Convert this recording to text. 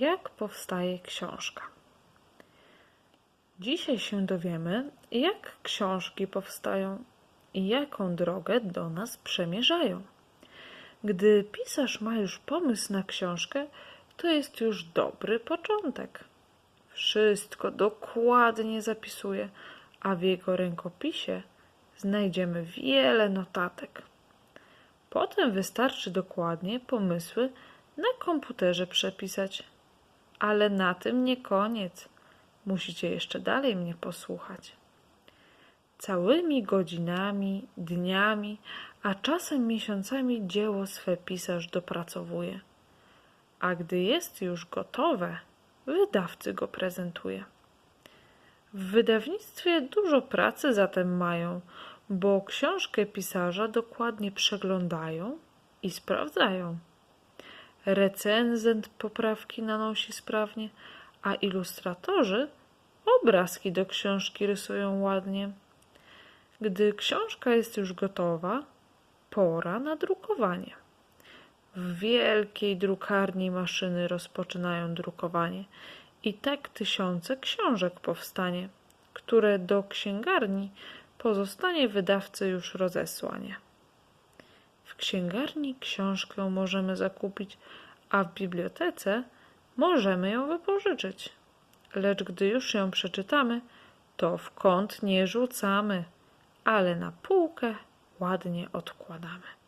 jak powstaje książka. Dzisiaj się dowiemy, jak książki powstają i jaką drogę do nas przemierzają. Gdy pisarz ma już pomysł na książkę, to jest już dobry początek. Wszystko dokładnie zapisuje, a w jego rękopisie znajdziemy wiele notatek. Potem wystarczy dokładnie pomysły na komputerze przepisać. Ale na tym nie koniec. Musicie jeszcze dalej mnie posłuchać. Całymi godzinami, dniami, a czasem miesiącami dzieło swe pisarz dopracowuje. A gdy jest już gotowe, wydawcy go prezentuje. W wydawnictwie dużo pracy zatem mają, bo książkę pisarza dokładnie przeglądają i sprawdzają. Recenzent poprawki nanosi sprawnie, a ilustratorzy obrazki do książki rysują ładnie. Gdy książka jest już gotowa, pora na drukowanie. W wielkiej drukarni maszyny rozpoczynają drukowanie i tak tysiące książek powstanie, które do księgarni pozostanie wydawcy już rozesłanie. Księgarni książkę możemy zakupić, a w bibliotece możemy ją wypożyczyć. Lecz gdy już ją przeczytamy, to w kąt nie rzucamy, ale na półkę ładnie odkładamy.